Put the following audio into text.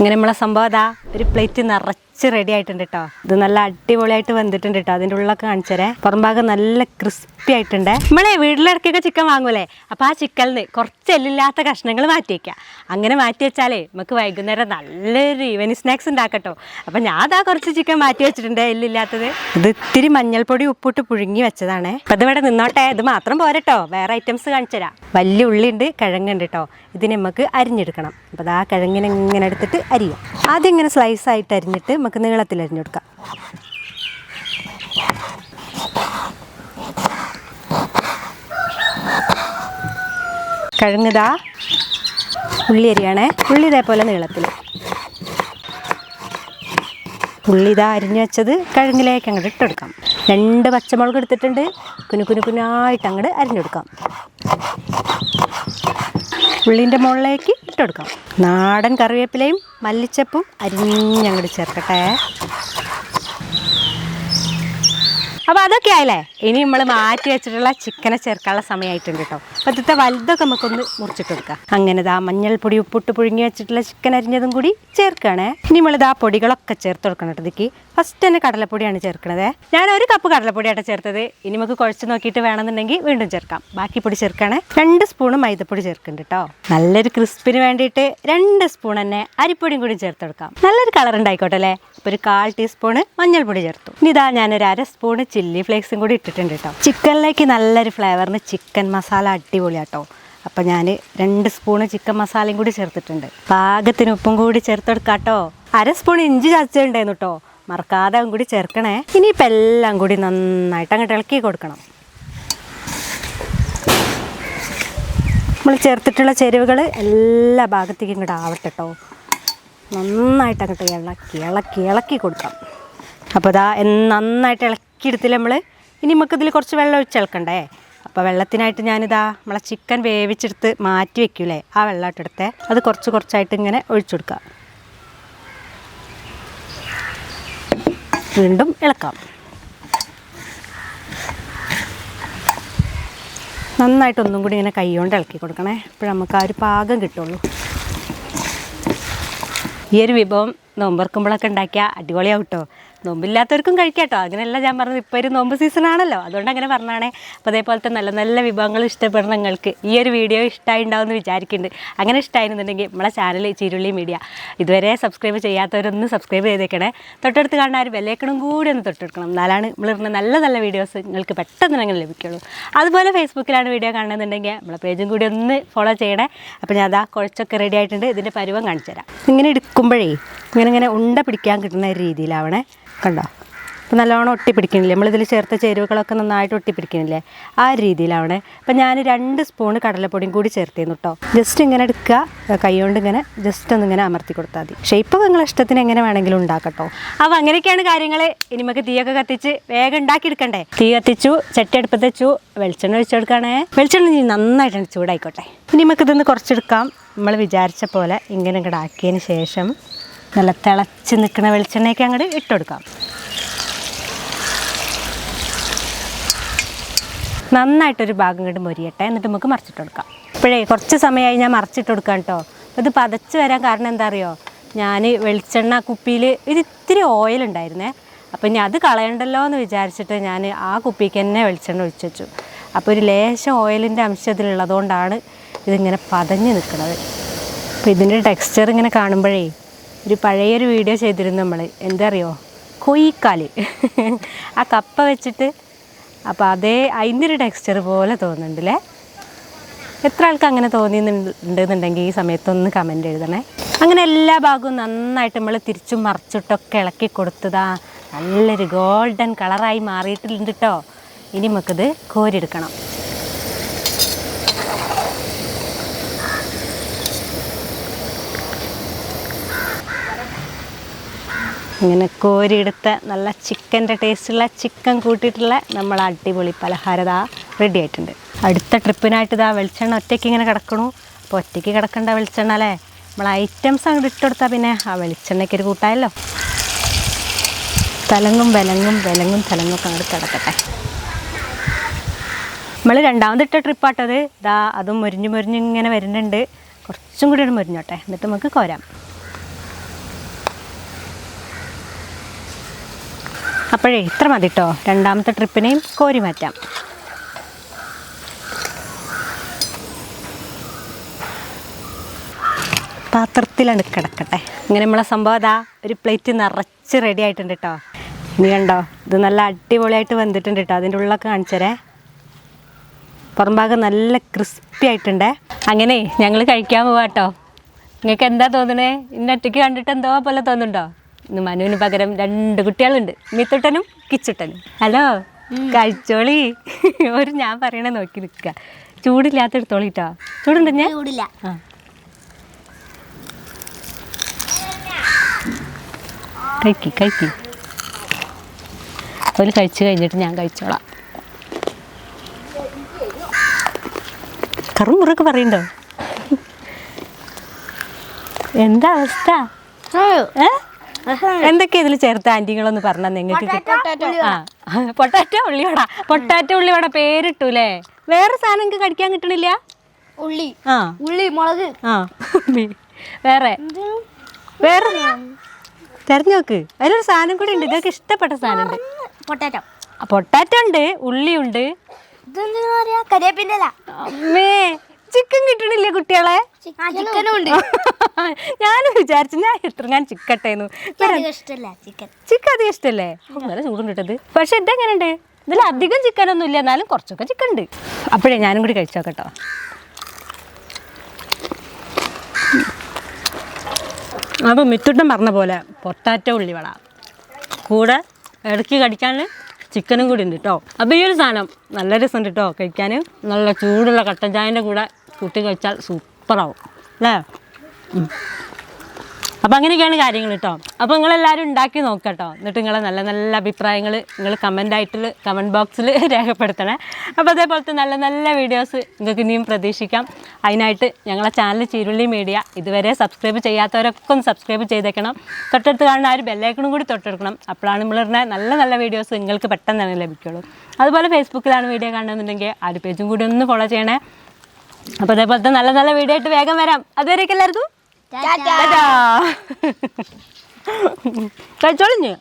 ഇങ്ങനെ നമ്മളെ സംഭവം ഒരു പ്ലേറ്റ് നിറച്ച് റെഡി ആയിട്ടുണ്ട് കേട്ടോ ഇത് നല്ല അടിപൊളിയായിട്ട് വന്നിട്ടുണ്ട് കേട്ടോ അതിന്റെ ഉള്ളൊക്കെ കാണിച്ചേരെ. പുറം ഭാഗം നല്ല ക്രിസ്പി ആയിട്ടുണ്ട്. നമ്മളെ വീട്ടിലിടക്കൊക്കെ ചിക്കൻ വാങ്ങൂലേ? അപ്പോൾ ആ ചിക്കനിൽ കുറച്ച് എല്ലില്ലാത്ത കഷ്ണങ്ങൾ മാറ്റി വയ്ക്കുക അങ്ങനെ മാറ്റി വെച്ചാലേ നമുക്ക് വൈകുന്നേരം നല്ലൊരു ഈവനിങ് സ്നാക്സ് ഉണ്ടാക്കട്ടോ. അപ്പം ഞാൻ അതാ കുറച്ച് ചിക്കൻ മാറ്റി വെച്ചിട്ടുണ്ട് എല്ലില്ലാത്തത്. ഇത് ഇത്തിരി മഞ്ഞൾപ്പൊടി ഉപ്പിട്ട് പുഴുങ്ങി വെച്ചതാണ്. അപ്പം ഇതിവിടെ നിന്നോട്ടെ. ഇത് മാത്രം പോരട്ടോ വേറെ ഐറ്റംസ് കാണിച്ചു തരാം വലിയ ഉള്ളിയുണ്ട് കിഴങ്ങുണ്ട് കേട്ടോ ഇതിന് നമുക്ക് അരിഞ്ഞെടുക്കണം. അപ്പോൾ ആ കിഴങ്ങിനെ ഇങ്ങനെ എടുത്തിട്ട് അരിയാം. ആദ്യം ഇങ്ങനെ സ്ലൈസ് ആയിട്ട് അരിഞ്ഞിട്ട് നമുക്ക് നീളത്തിൽ അരിഞ്ഞെടുക്കാം. കിഴങ്ങിതാ ഉള്ളി അരിയാണേ. ഉള്ളി ഇതേപോലെ നീളത്തിൽ. ഉള്ളി ഇതാ അരിഞ്ഞു വെച്ചത് കിഴങ്ങിലേക്ക് അങ്ങോട്ട് ഇട്ടെടുക്കാം. രണ്ട് പച്ചമുളക് എടുത്തിട്ടുണ്ട്. കുനു കുനു കുനായിട്ട് അങ്ങോട്ട് അരിഞ്ഞെടുക്കാം. ഉള്ളിന്റെ മുകളിലേക്ക് ഇട്ടെടുക്കാം. നാടൻ കറിവേപ്പിലയും മല്ലിച്ചപ്പും അരിഞ്ഞങ്ങോട്ട് ചേർക്കട്ടെ. അപ്പോൾ അതൊക്കെ ആയില്ലേ? ഇനി നമ്മൾ മാറ്റി വെച്ചിട്ടുള്ള ചിക്കനെ ചേർക്കാനുള്ള സമയമായിട്ടുണ്ട് കേട്ടോ. അപ്പോൾ ഇന്നത്തെ വലുതൊക്കെ നമുക്കൊന്ന് മുറിച്ചിട്ട് കൊടുക്കാം. അങ്ങനെ ഇതാ മഞ്ഞൾപ്പൊടി ഉപ്പിട്ട് പുഴുങ്ങി വെച്ചിട്ടുള്ള ചിക്കൻ അരിഞ്ഞതും കൂടി ചേർക്കുകയാണേ. ഇനി നമ്മളിതാ പൊടികളൊക്കെ ചേർത്ത് കൊടുക്കണം കേട്ടോ ഇതിക്ക് ഫസ്റ്റ് തന്നെ കടലപ്പൊടിയാണ് ചേർക്കുന്നത് ഞാൻ ഒരു കപ്പ് കടലപ്പൊടിയാണ് ചേർത്തത്. ഇനി നമുക്ക് കുഴച്ച് നോക്കിയിട്ട് വേണമെന്നുണ്ടെങ്കിൽ വീണ്ടും ചേർക്കാം. ബാക്കി പൊടി ചേർക്കുകയാണ് രണ്ട് സ്പൂണ് മൈദപ്പൊടി ചേർക്കുന്നുണ്ട് കേട്ടോ നല്ലൊരു ക്രിസ്പിന് വേണ്ടിയിട്ട് രണ്ട് സ്പൂൺ തന്നെ അരിപ്പൊടിയും കൂടി ചേർത്ത് കൊടുക്കാം. നല്ലൊരു കളർ ഉണ്ടായിക്കോട്ടെ അല്ലേ? ഇപ്പൊ ഒരു കാൽ ടീസ്പൂണ് മഞ്ഞൾപ്പൊടി ചേർത്തു. ഇനി ഇതാ ഞാനൊരു അര സ്പൂണ് ചില്ലി ഫ്ലേക്സും കൂടി ഇട്ടിട്ടുണ്ട് കേട്ടോ ചിക്കനിലേക്ക് നല്ലൊരു ഫ്ലേവറിന് ചിക്കൻ മസാല അടിപൊളിയാട്ടോ. അപ്പോൾ ഞാൻ രണ്ട് സ്പൂണ് ചിക്കൻ മസാലയും കൂടി ചേർത്തിട്ടുണ്ട്. പാകത്തിന് ഉപ്പും കൂടി ചേർത്ത് കൊടുക്കാം കേട്ടോ അര സ്പൂൺ ഇഞ്ചി ചതച്ചിട്ടുണ്ടായിരുന്നു കേട്ടോ മറക്കാതെ കൂടി ചേർക്കണേ. ഇനിയിപ്പോൾ എല്ലാം കൂടി നന്നായിട്ട് അങ്ങോട്ട് ഇളക്കി കൊടുക്കണം. നമ്മൾ ചേർത്തിട്ടുള്ള ചേരുവകൾ എല്ലാ ഭാഗത്തേക്കും ഇങ്ങോട്ട് ആവട്ടെ കേട്ടോ നന്നായിട്ട് അങ്ങോട്ട് ഇളക്കി ഇളക്കി ഇളക്കി കൊടുക്കാം അപ്പോൾ ഇതാ നന്നായിട്ട് ഇളക്കി എടുത്തില്ല നമ്മൾ ഇനി നമുക്ക് നമുക്കിതിൽ കുറച്ച് വെള്ളം ഒഴിച്ച് ഇളക്കണ്ടേ? അപ്പോൾ വെള്ളത്തിനായിട്ട് ഞാനിതാ നമ്മളെ ചിക്കൻ വേവിച്ചെടുത്ത് മാറ്റി വെക്കൂലേ? ആ വെള്ളം ഇട്ടെടുത്തേ അത് കുറച്ച് കുറച്ചായിട്ട് ഇങ്ങനെ ഒഴിച്ചു കൊടുക്കാം വീണ്ടും ഇളക്കാം. നന്നായിട്ട് ഒന്നും കൂടി ഇങ്ങനെ കൈകൊണ്ട് ഇളക്കി കൊടുക്കണേ. അപ്പോൾ നമുക്ക് ആ ഒരു പാകം കിട്ടുള്ളൂ. ഈ ഒരു വിഭവം നോമ്പർക്കുമ്പോഴൊക്കെ ഉണ്ടാക്കിയാൽ അടിപൊളിയാവും കേട്ടോ നോമ്പില്ലാത്തവർക്കും കഴിക്കാട്ടോ. കേട്ടോ അങ്ങനെയല്ല ഞാൻ പറഞ്ഞത്. ഇപ്പോൾ ഒരു നോമ്പ് സീസൺ ആണല്ലോ. അതുകൊണ്ട് അങ്ങനെ പറഞ്ഞാണേ. അപ്പോൾ അതേപോലത്തെ നല്ല നല്ല വിഭവങ്ങൾ ഇഷ്ടപ്പെടുന്ന നിങ്ങൾക്ക് ഈ ഒരു വീഡിയോ ഇഷ്ടമായി ഉണ്ടാവുമെന്ന് വിചാരിക്കുന്നുണ്ട് അങ്ങനെ ഇഷ്ടമായിരുന്നുണ്ടെങ്കിൽ നമ്മളെ ചാനൽ ചിരുളി മീഡിയ ഇതുവരെ സബ്സ്ക്രൈബ് ചെയ്യാത്തവരൊന്ന് സബ്സ്ക്രൈബ് ചെയ്തേക്കണേ. തൊട്ടടുത്ത് ആ ഒരു വിലയേക്കണം കൂടി ഒന്ന് തൊട്ടെടുക്കണം. എന്നാലാണ് നമ്മളിരുന്ന നല്ല നല്ല വീഡിയോസ് നിങ്ങൾക്ക് പെട്ടെന്ന് അങ്ങനെ ലഭിക്കുള്ളൂ. അതുപോലെ ഫേസ്ബുക്കിലാണ് വീഡിയോ കാണുന്നുണ്ടെങ്കിൽ നമ്മളെ പേജും കൂടി ഒന്ന് ഫോളോ ചെയ്യണേ. അപ്പോൾ ഞാൻ അതാ കുഴച്ചൊക്കെ റെഡി ആയിട്ടുണ്ട്. ഇതിന്റെ പരുവം കാണിച്ചു തരാം ഇങ്ങനെ എടുക്കുമ്പോഴേ ഇങ്ങനെ ഇങ്ങനെ ഉണ്ട പിടിക്കാൻ കിട്ടുന്ന രീതിയിലാവണേ. കണ്ടോ? അപ്പോൾ നല്ലോണം ഒട്ടിപ്പിടിക്കണില്ലേ? നമ്മളിതിൽ ചേർത്ത ചേരുവകളൊക്കെ നന്നായിട്ട് ഒട്ടിപ്പിടിക്കണില്ലേ? ആ രീതിയിലാവണേ. അപ്പം ഞാൻ രണ്ട് സ്പൂണ് കടലപ്പൊടിയും കൂടി ചേർത്തിരുന്നു കേട്ടോ ജസ്റ്റ് ഇങ്ങനെ എടുക്കുക. കൈ കൊണ്ട് ഇങ്ങനെ ജസ്റ്റ് ഒന്ന് ഇങ്ങനെ അമർത്തി കൊടുത്താൽ മതി. ഷേപ്പ് നിങ്ങളെ ഇഷ്ടത്തിന് എങ്ങനെ വേണമെങ്കിലും ഉണ്ടാക്കട്ടോ അപ്പോൾ അങ്ങനെയൊക്കെയാണ് കാര്യങ്ങൾ ഇനി നമുക്ക് തീയൊക്കെ കത്തിച്ച് വേഗം ഉണ്ടാക്കിയെടുക്കണ്ടേ തീ കത്തിച്ചു ചട്ടി അടുപ്പത്ത് വെച്ചു വെളിച്ചെണ്ണ ഒഴിച്ചു കൊടുക്കണേ വെളിച്ചെണ്ണ ഇനി നന്നായിട്ടാണ് ചൂടായിക്കോട്ടെ. ഇനി നമുക്കിതൊന്ന് കുറച്ചെടുക്കാം. നമ്മൾ വിചാരിച്ച പോലെ ഇങ്ങനെ ഇങ്ങോട്ട് ആക്കിയതിന് ശേഷം നല്ല തിളച്ച് നിൽക്കുന്ന വെളിച്ചെണ്ണയൊക്കെ അങ്ങോട്ട് ഇട്ടുകൊടുക്കാം നന്നായിട്ടൊരു ഭാഗം കണ്ട് മൊരിയട്ടെ എന്നിട്ട് നമുക്ക് മറിച്ചിട്ട് കൊടുക്കാം ഇപ്പോഴേ കുറച്ച് സമയമായി ഞാൻ മറിച്ചിട്ട് കൊടുക്കാം കേട്ടോ. ഇത് പതച്ച് വരാൻ കാരണം എന്താ അറിയോ ഞാൻ വെളിച്ചെണ്ണ കുപ്പിയിൽ ഇത്തിരി ഓയിൽ ഉണ്ടായിരുന്നേ. അപ്പോൾ ഞാൻ അത് കളയണ്ടല്ലോ എന്ന് വിചാരിച്ചിട്ട് ഞാൻ ആ കുപ്പിക്ക് തന്നെ വെളിച്ചെണ്ണ ഒഴിച്ചു വെച്ചു. അപ്പോൾ ഒരു ലേശം ഓയിലിന്റെ അംശം ഇതിലുള്ളതുകൊണ്ടാണ് ഇതിങ്ങനെ പതഞ്ഞ് നിൽക്കുന്നത് അപ്പോൾ ഇതിന്റെ ടെക്സ്ചർ ഇങ്ങനെ കാണുമ്പോഴേ ഒരു പഴയൊരു വീഡിയോ ചെയ്തിരുന്നു നമ്മൾ എന്താ അറിയോ കൊയ്ക്കാൽ. ആ കപ്പ വെച്ചിട്ട് അപ്പോൾ അതേ അതിന്റെ ഒരു ടെക്സ്ചർ പോലെ തോന്നുന്നുണ്ടല്ലേ? എത്ര ആൾക്ക് അങ്ങനെ തോന്നിയെന്നുണ്ടെന്നുണ്ടെങ്കിൽ ഈ സമയത്തൊന്ന് കമന്റ് എഴുതണേ. അങ്ങനെ എല്ലാ ഭാഗവും നന്നായിട്ട് നമ്മൾ തിരിച്ചും മറിച്ചിട്ടൊക്കെ ഇളക്കി കൊടുത്തതാ. നല്ലൊരു ഗോൾഡൻ കളറായി മാറിയിട്ടുണ്ട് കേട്ടോ ഇനി നമുക്കിത് കോരിയെടുക്കണം. ഇങ്ങനെ കോരിയെടുത്ത നല്ല ചിക്കന്റെ ടേസ്റ്റുള്ള ചിക്കൻ കൂട്ടിയിട്ടുള്ള നമ്മൾ അടിപൊളി പലഹാരം ഇതാ റെഡി ആയിട്ടുണ്ട്. അടുത്ത ട്രിപ്പിനായിട്ട് ഇതാ വെളിച്ചെണ്ണ ഒറ്റയ്ക്ക് ഇങ്ങനെ കിടക്കണു. അപ്പോൾ ഒറ്റയ്ക്ക് കിടക്കേണ്ട വെളിച്ചെണ്ണ അല്ലേ? നമ്മൾ ഐറ്റംസ് അങ്ങോട്ട് ഇട്ട് കൊടുത്താൽ പിന്നെ ആ വെളിച്ചെണ്ണയ്ക്ക് ഒരു കൂട്ടായല്ലോ. തലങ്ങും വിലങ്ങും വിലങ്ങും തലങ്ങും ഒക്കെ അങ്ങോട്ട് കിടക്കട്ടെ. നമ്മൾ രണ്ടാമതിട്ട ട്രിപ്പാട്ടത് ഇതാ അതും മുരിഞ്ഞ് മുരിഞ്ഞ് ഇങ്ങനെ വരുന്നുണ്ട്. കുറച്ചും കൂടി ഒരു മുരിഞ്ഞോട്ടെ. എന്നിട്ട് നമുക്ക് കോരാം. അപ്പോഴേ ഇത്ര മതി കേട്ടോ രണ്ടാമത്തെ ട്രിപ്പിനെയും കോരി മാറ്റാം പാത്രത്തിലാണ് കിടക്കട്ടെ. ഇങ്ങനെ നമ്മളെ സംഭവം അതാ ഒരു പ്ലേറ്റ് നിറച്ച് റെഡി ആയിട്ടുണ്ട് കേട്ടോ ഇനി കണ്ടോ? ഇത് നല്ല അടിപൊളിയായിട്ട് വന്നിട്ടുണ്ട് കേട്ടോ അതിന്റെ ഉള്ളൊക്കെ കാണിച്ചരേ. പുറംഭാഗം നല്ല ക്രിസ്പി ആയിട്ടുണ്ട്. അങ്ങനെ ഞങ്ങൾ കഴിക്കാൻ പോവാട്ടോ നിങ്ങൾക്ക് എന്താ തോന്നണേ? ഇന്നൊറ്റയ്ക്ക് കണ്ടിട്ട് എന്തോ പോലെ തോന്നുന്നുണ്ടോ? ഇന്ന് മനുവിന് പകരം രണ്ട് കുട്ടികളുണ്ട്. മിത്തുട്ടനും കിച്ചുട്ടനും. ഹലോ കഴിച്ചോളി. ഒരു ഞാൻ പറയണേ നോക്കി നിൽക്കുക ചൂടില്ലാത്ത എടുത്തോളി കേട്ടോ ചൂടുണ്ട് ഞാൻ? ചൂടില്ല. ആ. കഴിക്കി കഴിക്കി. ഒരു കഴിച്ച് കഴിഞ്ഞിട്ട് ഞാൻ കഴിച്ചോളാം. കറും മുറൊക്കെ പറയണ്ടോ? എന്താ അവസ്ഥ? ഏ? എന്തൊക്കെയാ ഇതിൽ ചേർത്ത ആന്റികളൊന്ന് പറഞ്ഞാൽ നിങ്ങൾക്ക് പൊട്ടാറ്റോ? ഉള്ളിവട. പൊട്ടാറ്റോ ഉള്ളിവട. പേരിട്ടൂലേ? വേറെ സാധനം നിങ്ങൾക്ക് കടിക്കാൻ കിട്ടണില്ല? ഉള്ളി. ആ. ഉള്ളി മുളക്. ആ വേറെ? വേറെ? തെരഞ്ഞു നോക്ക്. അതിലൊരു സാധനം കൂടി ഉണ്ട്. ഇതൊക്കെ ഇഷ്ടപ്പെട്ട സാധനം ഉണ്ട്. പൊട്ടാറ്റോ. പൊട്ടാറ്റോ ഉണ്ട്. ഉള്ളിയുണ്ട് അമ്മേ ചിക്കൻ കിട്ടണില്ലേ കുട്ടികളെ? ചിക്കനും ഉണ്ട്. ഞാനും വിചാരിച്ചു ഞാൻ ഇത്ര ഞാൻ ചിക്കട്ടേന്നു. ചിക്കൻ. അധികം ഇഷ്ടല്ലേ? നല്ല ചൂടും കിട്ടത് പക്ഷെ ഇതെങ്ങനെയുണ്ട് ഇതിൽ അധികം ചിക്കൻ ഒന്നും ഇല്ല എന്നാലും കുറച്ചൊക്കെ ചിക്കൻ ഉണ്ട് അപ്പോഴേ ഞാനും കൂടി കഴിച്ചോക്കട്ടോ അപ്പോൾ മിത്തുട്ടൻ പറഞ്ഞ പോലെ പൊട്ടാറ്റോ ഉള്ളിവള കൂടെ ഇടയ്ക്ക് കടിക്കാൻ ചിക്കനും കൂടി ഉണ്ട് കേട്ടോ. അപ്പോൾ ഈ ഒരു സാധനം നല്ല രസമുണ്ട് കേട്ടോ കഴിക്കാൻ നല്ല ചൂടുള്ള കട്ടൻ ചായന്റെ കൂടെ കൂട്ടി കഴിച്ചാൽ സൂപ്പറാവും. അല്ലേ? ഉം. അപ്പോൾ അങ്ങനെയൊക്കെയാണ് കാര്യങ്ങൾ കേട്ടോ അപ്പോൾ നിങ്ങളെല്ലാവരും ഉണ്ടാക്കി നോക്കുക കേട്ടോ എന്നിട്ട് നിങ്ങളെ നല്ല നല്ല അഭിപ്രായങ്ങൾ നിങ്ങൾ കമന്റ് ആയിട്ട് കമന്റ് ബോക്സിൽ രേഖപ്പെടുത്തണേ. അപ്പോൾ അതേപോലത്തെ നല്ല നല്ല വീഡിയോസ് നിങ്ങൾക്ക് ഇനിയും പ്രതീക്ഷിക്കാം. അതിനായിട്ട് ഞങ്ങളെ ചാനൽ ചീരുള്ളി മീഡിയ ഇതുവരെ സബ്സ്ക്രൈബ് ചെയ്യാത്തവരൊക്കെ ഒന്ന് സബ്സ്ക്രൈബ് ചെയ്തേക്കണം. തൊട്ടടുത്ത് കാണുന്ന ആ ഒരു ബെല്ലൈക്കണും കൂടി തൊട്ടെടുക്കണം. അപ്പോഴാണ് നമ്മളിടുന്ന നല്ല നല്ല വീഡിയോസ് നിങ്ങൾക്ക് പെട്ടെന്ന് തന്നെ ലഭിക്കുള്ളൂ. അതുപോലെ ഫേസ്ബുക്കിലാണ് വീഡിയോ കാണുന്നുണ്ടെങ്കിൽ ആ ഒരു പേജും കൂടി ഒന്ന് ഫോളോ ചെയ്യണേ. അപ്പോൾ അതേപോലത്തെ നല്ല നല്ല വീഡിയോ ആയിട്ട് വേഗം വരാം. അതുവരെയൊക്കെ എല്ലാവർക്കും 哒哒哒哒在这里